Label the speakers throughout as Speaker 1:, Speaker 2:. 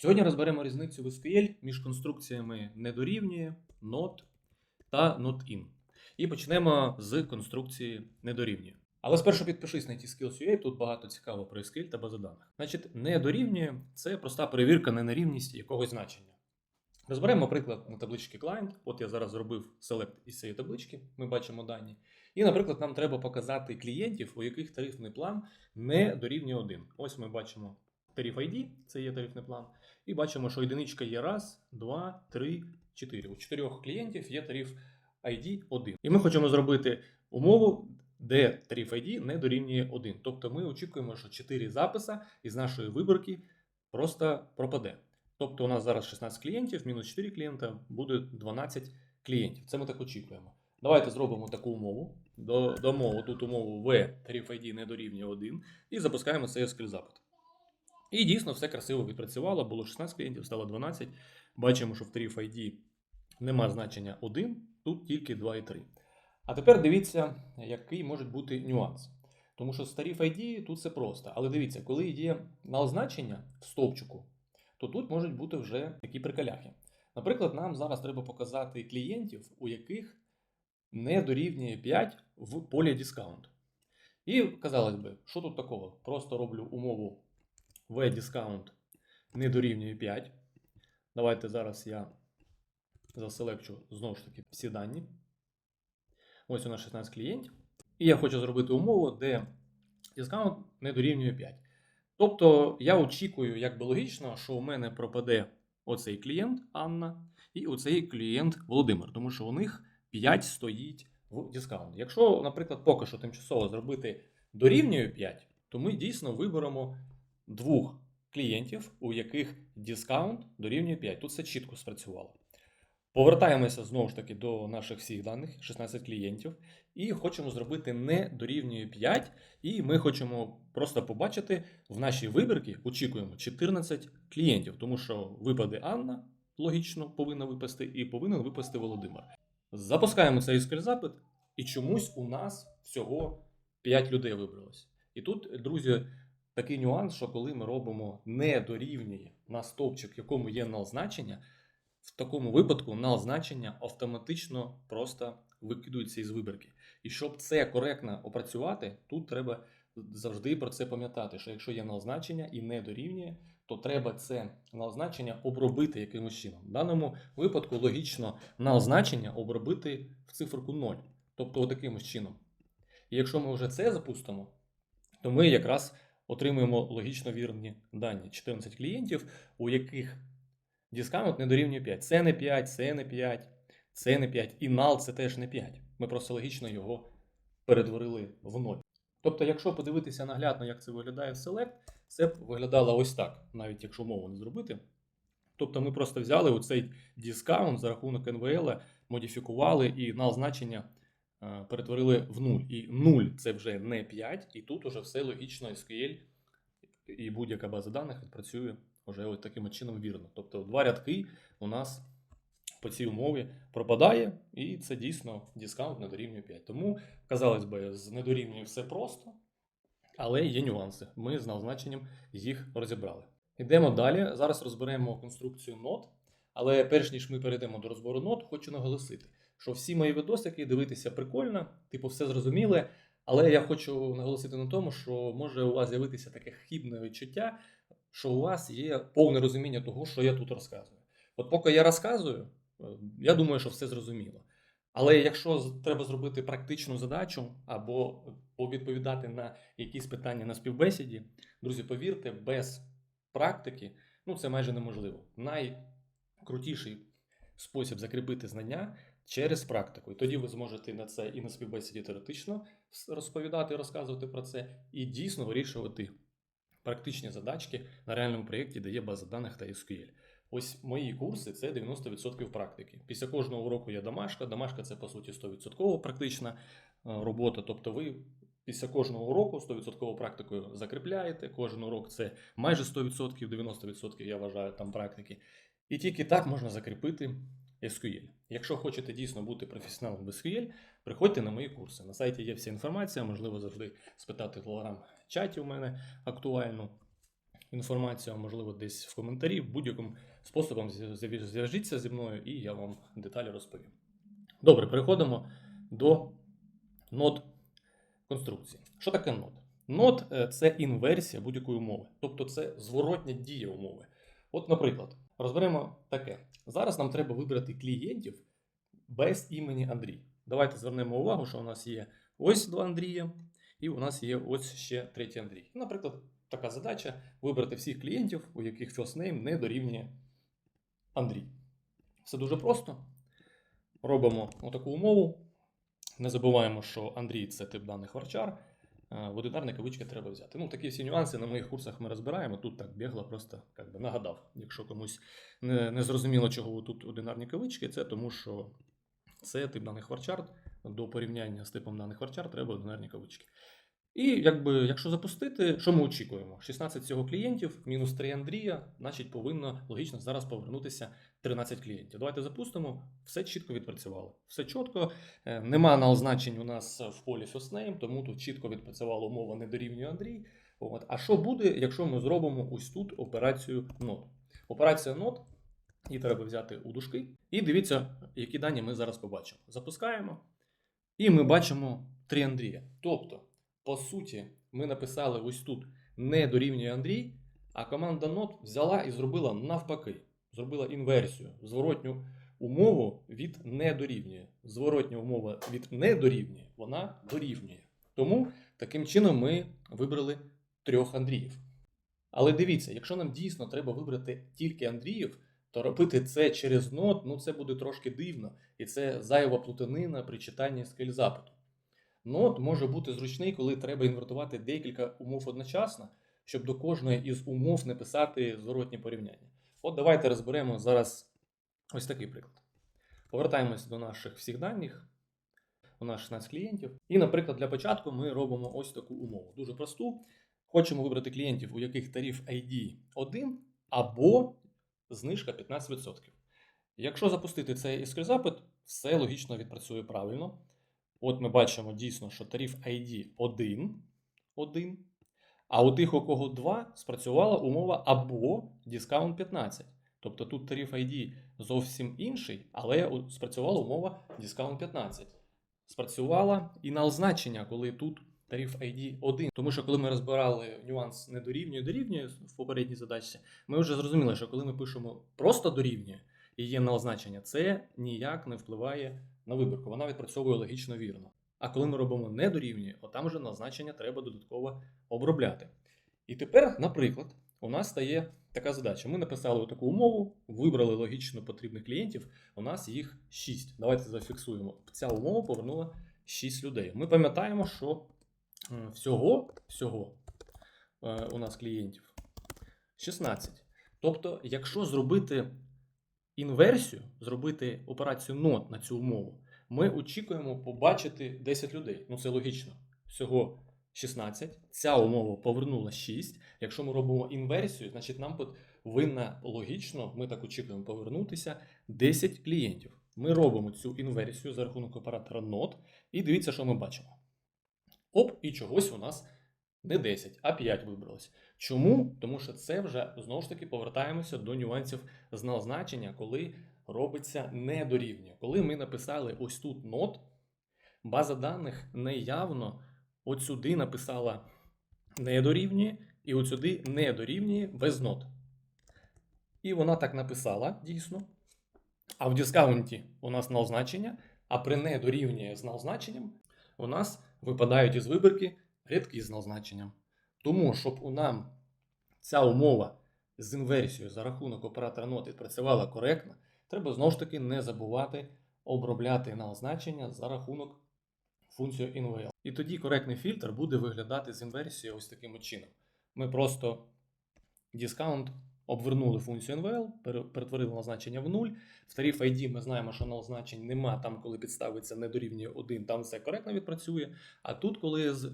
Speaker 1: Сьогодні розберемо різницю в SQL між конструкціями недорівнює, not та not-in. І почнемо з конструкції недорівнює. Але спершу підпишись на T-Skills.ua, тут багато цікаво про SQL та бази даних. Значить, недорівнює це проста перевірка на нерівність якогось значення. Розберемо приклад на табличці client. От я зараз зробив select із цієї таблички, ми бачимо дані. І, наприклад, нам треба показати клієнтів, у яких тарифний план не дорівнює 1. Ось ми бачимо тариф ID, це є тарифний план. І бачимо, що одиничка є раз, два, три, чотири. У чотирьох клієнтів є тариф ID 1. І ми хочемо зробити умову, де тариф ID не дорівнює 1. Тобто ми очікуємо, що 4 записа із нашої виборки просто пропаде. Тобто у нас зараз 16 клієнтів, мінус 4 клієнта, буде 12 клієнтів. Це ми так очікуємо. Давайте зробимо таку умову. До- Дамо тут умову V тариф ID не дорівнює 1 і запускаємо цей SQL запит. І дійсно все красиво відпрацювало. Було 16 клієнтів, стало 12. Бачимо, що в тариф ID нема значення 1, тут тільки 2 і 3. А тепер дивіться, який може бути нюанс. Тому що з тариф ID тут все просто. Але дивіться, коли є нал значення в стовпчику, то тут можуть бути вже такі приколяхи. Наприклад, нам зараз треба показати клієнтів, у яких не дорівнює 5 в полі дискаунт. І казалось би, що тут такого? Просто роблю умову v discount не дорівнює 5. Давайте зараз я заселекчу знову ж таки всі дані. Ось у нас 16 клієнтів. І я хочу зробити умову, де дискаунт не дорівнює 5. Тобто я очікую, як би логічно, що у мене пропаде оцей клієнт Анна і оцей клієнт Володимир, тому що у них 5 стоїть в дискаунт. Якщо, наприклад, поки що тимчасово зробити дорівнює 5, то ми дійсно виберемо двох клієнтів, у яких дискаунт дорівнює 5. Тут все чітко спрацювало. Повертаємося знову ж таки до наших всіх даних, 16 клієнтів, і хочемо зробити не дорівнює 5, і ми хочемо просто побачити в нашій вибірці, очікуємо 14 клієнтів, тому що випаде Анна, логічно повинна випасти, і повинен випасти Володимир. Запускаємо цей SQL запит, і чомусь у нас всього 5 людей вибралось. І тут, друзі, такий нюанс, що коли ми робимо не дорівнює на стовпчик, якому є null значення, в такому випадку null значення автоматично просто викидується із вибірки. І щоб це коректно опрацювати, тут треба завжди про це пам'ятати, що якщо є null значення і не дорівнює, то треба це null значення обробити якимось чином. В даному випадку логічно null значення обробити в циферку 0, тобто таким чином. І якщо ми вже це запустимо, то ми якраз отримуємо логічно вірні дані. 14 клієнтів, у яких дискаунт не дорівнює 5. Це не 5, це не 5, це не 5. І null це теж не 5. Ми просто логічно його перетворили в 0. Тобто, якщо подивитися наглядно, як це виглядає в Select, це б виглядало ось так, навіть якщо мову не зробити. Тобто ми просто взяли оцей дискаунт за рахунок НВЛ, модифікували і null значення перетворили в 0. І 0 це вже не 5, і тут уже все логічно SQL і будь-яка база даних відпрацює вже ось таким чином вірно. Тобто два рядки у нас по цій умові пропадає, і це дійсно дискаунт не дорівнює 5. Тому, казалось би, з недорівнює все просто, але є нюанси. Ми з назначенням їх розібрали. Йдемо далі. Зараз розберемо конструкцію нот. Але перш ніж ми перейдемо до розбору нот, хочу наголосити, що всі мої відосики дивитися прикольно, типу, все зрозуміле. Але я хочу наголосити на тому, що може у вас з'явитися таке хибне відчуття, що у вас є повне розуміння того, що я тут розказую. От поки я розказую, е, я думаю, що все зрозуміло. Але якщо треба зробити практичну задачу або повідповідати на якісь питання на співбесіді, друзі, повірте, без практики ну це майже неможливо. Найкрутіший спосіб закріпити знання через практику. І тоді ви зможете на це і на співбесіді теоретично розповідати, розказувати про це, і дійсно вирішувати практичні задачки на реальному проєкті, де є база даних та SQL. Ось мої курси це 90% практики. Після кожного уроку є домашка. Домашка це по суті 100% практична е, робота. Тобто ви після кожного уроку 100% практикою закріпляєте. Кожен урок це майже 100%, 90% я вважаю там практики. І тільки так можна закріпити SQL. Якщо хочете дійсно бути професіоналом в SQL, приходьте на мої курси. На сайті є вся інформація, можливо, завжди спитати в телеграм-чаті у мене актуальну. інформацію, можливо, десь в коментарі, будь-яким способом зв- зв- зв'яжіться зі мною, і я вам деталі розповім. Добре, переходимо до нод конструкції. Що таке нод? Нод е, це інверсія будь-якої умови, тобто це зворотня дія умови. От, наприклад, розберемо таке. Зараз нам треба вибрати клієнтів без імені Андрій. Давайте звернемо увагу, що у нас є ось два Андрія, і у нас є ось ще третій Андрій. Наприклад, така задача вибрати всіх клієнтів, у яких first name не дорівнює Андрій. Все дуже просто. Робимо отаку умову. Не забуваємо, що Андрій це тип даних варчар. Е, В одинарні кавички треба взяти. Ну, такі всі нюанси на моїх курсах ми розбираємо. Тут так бігло, просто як би, нагадав. Якщо комусь не, не зрозуміло, чого тут одинарні кавички, це тому, що це тип даних варчар. До порівняння з типом даних варчар треба одинарні кавички. І якби, якщо запустити, що ми очікуємо? 16 всього клієнтів, мінус 3 Андрія, значить повинно логічно зараз повернутися 13 клієнтів. Давайте запустимо. Все чітко відпрацювало. Все чітко. Е, Нема на означень у нас в полі first name, тому тут чітко відпрацювала умова не дорівнює Андрій. От. А що буде, якщо ми зробимо ось тут операцію нот? Операція нот, її треба взяти у дужки. І дивіться, які дані ми зараз побачимо. Запускаємо. І ми бачимо 3 Андрія. Тобто, по суті, ми написали ось тут не дорівнює Андрій, а команда нот взяла і зробила навпаки. Зробила інверсію, зворотню умову від не дорівнює. Зворотня умова від не дорівнює, вона дорівнює. Тому таким чином ми вибрали трьох Андріїв. Але дивіться, якщо нам дійсно треба вибрати тільки Андріїв, то робити це через нот, ну це буде трошки дивно, і це зайва плутанина при читанні скель запиту. Нот може бути зручний, коли треба інвертувати декілька умов одночасно, щоб до кожної із умов не писати зворотні порівняння. От давайте розберемо зараз ось такий приклад. Повертаємось до наших всіх даних. У нас 16 клієнтів. І, наприклад, для початку ми робимо ось таку умову. Дуже просту. Хочемо вибрати клієнтів, у яких тариф ID 1 або знижка 15%. Якщо запустити цей SQL все логічно відпрацює правильно. От ми бачимо дійсно, що тариф ID 1, 1, а у тих, у кого 2, спрацювала умова або дискаунт 15. Тобто тут тариф ID зовсім інший, але спрацювала умова дискаунт 15. Спрацювала і на означення, коли тут тариф ID 1. Тому що коли ми розбирали нюанс не дорівнює дорівнює в попередній задачці, ми вже зрозуміли, що коли ми пишемо просто дорівнює і є на означення, це ніяк не впливає на вибірку. Вона відпрацьовує логічно вірно. А коли ми робимо не дорівнює, от вже на означення треба додатково обробляти. І тепер, наприклад, у нас стає така задача. Ми написали таку умову, вибрали логічно потрібних клієнтів. У нас їх 6. Давайте зафіксуємо. Ця умова повернула 6 людей. Ми пам'ятаємо, що всього, всього е, у нас клієнтів 16. Тобто, якщо зробити інверсію, зробити операцію нот на цю умову, ми очікуємо побачити 10 людей. Ну це логічно. Всього 16. Ця умова повернула 6. Якщо ми робимо інверсію, значить нам повинна логічно, ми так очікуємо повернутися 10 клієнтів. Ми робимо цю інверсію за рахунок оператора NOT, і дивіться, що ми бачимо. Оп, і чогось у нас не 10, а 5 вибралось. Чому? Тому що це вже знову ж таки повертаємося до нюансів знал значення, коли робиться не дорівнює. Коли ми написали ось тут NOT, база даних неявно от сюди написала не дорівнює, і от сюди не дорівнює без нот. І вона так написала дійсно. А в дискаунті у нас null значення, а при не дорівнює з null значенням у нас випадають із вибірки рядки з null значенням. Тому, щоб у нам ця умова з інверсією за рахунок оператора нот відпрацювала коректно, треба знову ж таки не забувати обробляти null значення за рахунок функцію InVal. І тоді коректний фільтр буде виглядати з інверсією ось таким чином. Ми просто дискаунт обвернули функцію NVL, перетворили на значення в 0. В тариф ID ми знаємо, що null значень нема, там, коли підставиться не дорівнює 1, там все коректно відпрацює. А тут, коли з е,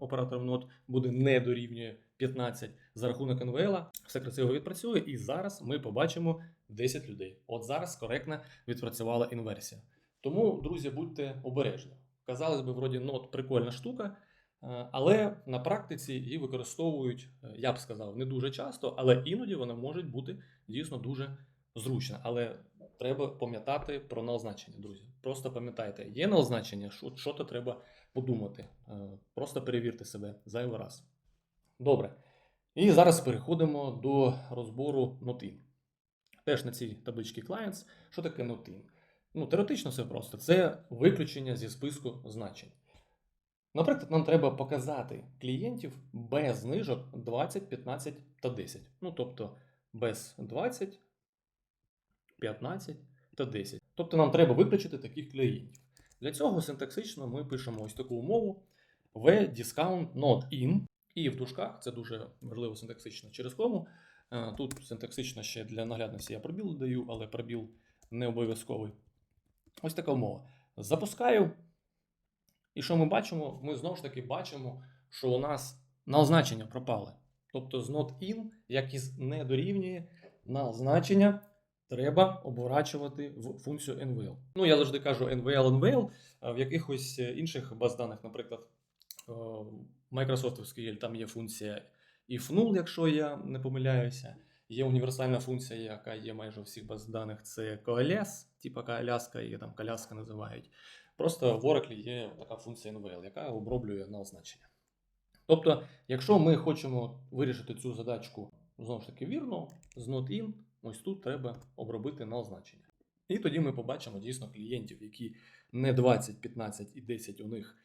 Speaker 1: оператором нот буде не дорівнює 15 за рахунок NVL, все красиво відпрацює, і зараз ми побачимо 10 людей. От зараз коректно відпрацювала інверсія. Тому, друзі, будьте обережні. Казалось би, вроді нот прикольна штука, Е, Але на практиці її використовують, е, я б сказав, не дуже часто, але іноді вона може бути дійсно дуже зручна. Але треба пам'ятати про налзначення, друзі. Просто пам'ятайте, є налзначення, що, що то треба подумати. Е, Просто перевірте себе зайвий раз. Добре. І зараз переходимо до розбору notin. Теж на цій табличці Clients. Що таке notin? Ну, теоретично все просто. Це виключення зі списку значень. Наприклад, нам треба показати клієнтів без знижок 20, 15 та 10. Ну, тобто без 20, 15 та 10. Тобто нам треба виключити таких клієнтів. Для цього синтаксично ми пишемо ось таку умову v discount not in. І в дужках це дуже важливо синтаксично через кому. Е, Тут синтаксично ще для наглядності я пробіл даю, але пробіл не обов'язковий. Ось така умова. Запускаю. І що ми бачимо? Ми знову ж таки бачимо, що у нас null значення пропали. Тобто з not in, як із не дорівнює, null значення треба оборачувати в функцію NVL. Ну, я завжди кажу NVL, NVL, а в якихось е, інших баз даних, наприклад, Microsoft SQL, там є функція if null, якщо я не помиляюся. Є універсальна функція, яка є майже у всіх баз даних, це coalesce, типа коляска, її там коляска називають. Просто в Oracle є така функція NVL, яка оброблює null значення. Тобто, якщо ми хочемо вирішити цю задачку знову ж таки вірно, з not in, ось тут треба обробити null значення. І тоді ми побачимо дійсно клієнтів, які не 20, 15 і 10 у них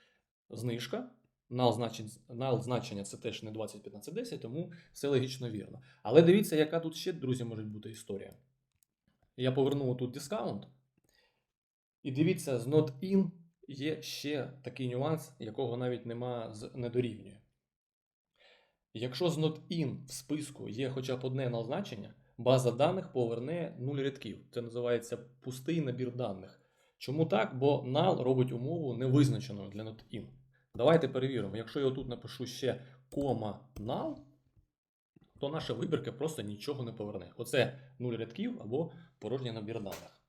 Speaker 1: знижка. Null значення, це теж не 20, 15, 10, тому все логічно вірно. Але дивіться, яка тут ще, друзі, може бути історія. Я повернув тут дискаунт. І дивіться, з not in є ще такий нюанс, якого навіть нема з недорівнює. Якщо з not in в списку є хоча б одне null значення, база даних поверне 0 рядків. Це називається пустий набір даних. Чому так? Бо null робить умову невизначеною для not in. Давайте перевіримо. Якщо я тут напишу ще кома null, то наша вибірка просто нічого не поверне. Оце 0 рядків або порожній набір даних.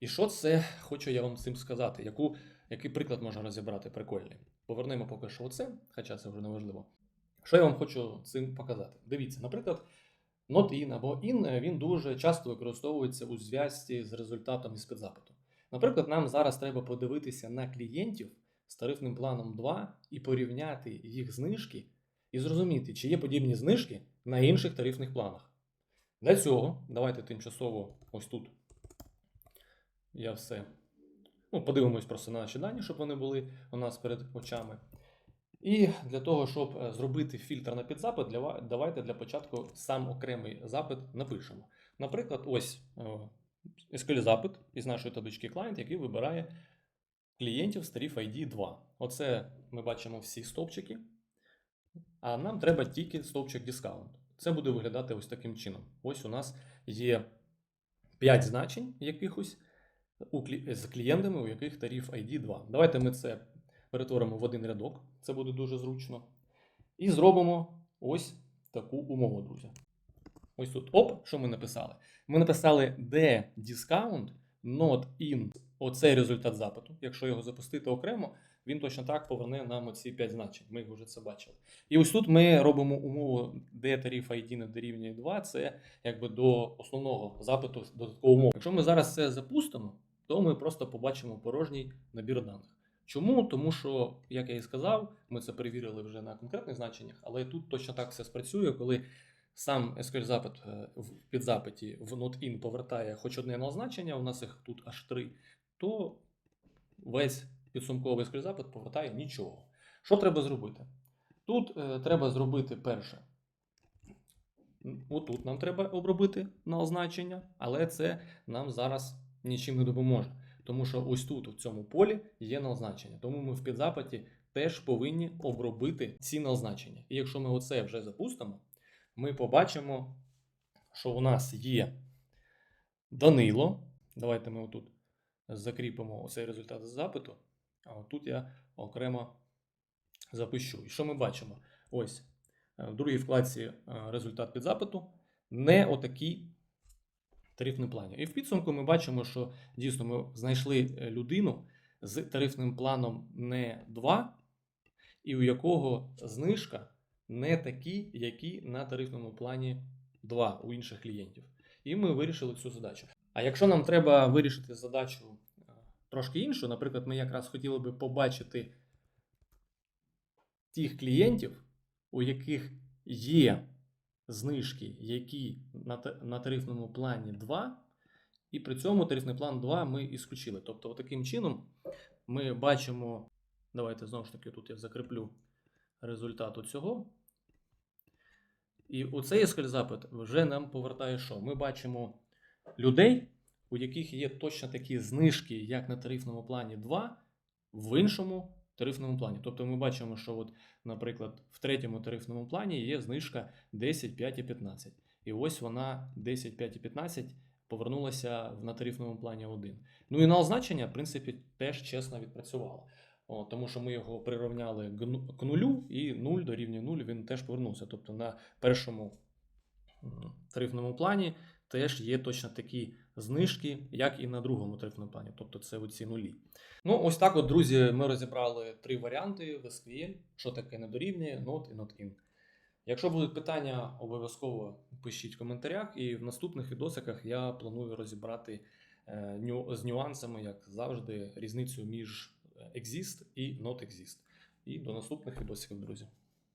Speaker 1: І що це хочу я вам цим сказати? Яку, який приклад можна розібрати прикольний? Повернемо поки що оце, хоча це вже не важливо. Що я вам хочу цим показати? Дивіться, наприклад, not in або in він дуже часто використовується у зв'язці з результатом із підзапиту. Наприклад, нам зараз треба подивитися на клієнтів з тарифним планом 2 і порівняти їх знижки і зрозуміти, чи є подібні знижки на інших тарифних планах. Для цього давайте тимчасово ось тут я все. Ну, подивимось просто на наші дані, щоб вони були у нас перед очами. І для того, щоб е, зробити фільтр на підзапит, для- давайте для початку сам окремий запит напишемо. Наприклад, ось е, SQL запит із нашої таблички client, який вибирає клієнтів з тариф ID 2. Оце ми бачимо всі стовпчики. А нам треба тільки стовпчик дискаунт. Це буде виглядати ось таким чином. Ось у нас є 5 значень якихось з клієнтами, у яких тариф ID 2. Давайте ми це перетворимо в один рядок, це буде дуже зручно. І зробимо ось таку умову, друзі. Ось тут. Оп, що ми написали? Ми написали de discount not in оцей результат запиту. Якщо його запустити окремо, він точно так поверне нам оці 5 значень. Ми вже це бачили. І ось тут ми робимо умову, де тариф ID не дорівнює 2, це якби до основного запиту додаткову умову. Якщо ми зараз це запустимо, то ми просто побачимо порожній набір даних. Чому? Тому що, як я і сказав, ми це перевірили вже на конкретних значеннях, але тут точно так все спрацює, коли сам SQL запит е, в підзапиті в not-in повертає хоч одне null значення, у нас їх тут аж три, то весь підсумковий SQL запит повертає нічого. Що треба зробити? Тут е, треба зробити перше. Отут нам треба обробити null значення, але це нам зараз нічим не допоможе. Тому що ось тут, у цьому полі, є null значення. Тому ми в підзапиті теж повинні обробити ці null значення. І якщо ми оце вже запустимо, ми побачимо, що у нас є Данило. Давайте ми отут закріпимо оцей результат запиту. А отут я окремо запишу. І що ми бачимо? Ось е, в другій вкладці е, результат під запиту не отакий тарифний плані. І в підсумку ми бачимо, що дійсно ми знайшли е, людину з тарифним планом не 2, і у якого знижка не такі, які на тарифному плані 2 у інших клієнтів. І ми вирішили цю задачу. А якщо нам треба вирішити задачу е, трошки іншу, наприклад, ми якраз хотіли би побачити тих клієнтів, у яких є знижки, які на, тарифному плані 2, і при цьому тарифний план 2 ми ісключили. Тобто, таким чином ми бачимо, давайте знову ж таки, тут я закріплю результат цього. І оцей SQL запит вже нам повертає що? Ми бачимо людей, у яких є точно такі знижки, як на тарифному плані 2, в іншому тарифному плані. Тобто ми бачимо, що, от, наприклад, в третьому тарифному плані є знижка 10, 5 і 15. І ось вона 10, 5 і 15 повернулася на тарифному плані 1. Ну і на значення, в принципі, теж чесно відпрацювало. О, тому що ми його прирівняли к ну- нулю, і 0 дорівнює 0 він теж повернувся. Тобто на першому тарифному плані теж є точно такі знижки, як і на другому тарифному плані. Тобто це оці нулі. Ну, ось так, от, друзі, ми розібрали три варіанти в SQL, що таке недорівнює, not і not in. Якщо будуть питання, обов'язково пишіть в коментарях, і в наступних відосиках я планую розібрати е, ню- з нюансами, як завжди, різницю між exist і not exist. І до наступних відосиків, друзі.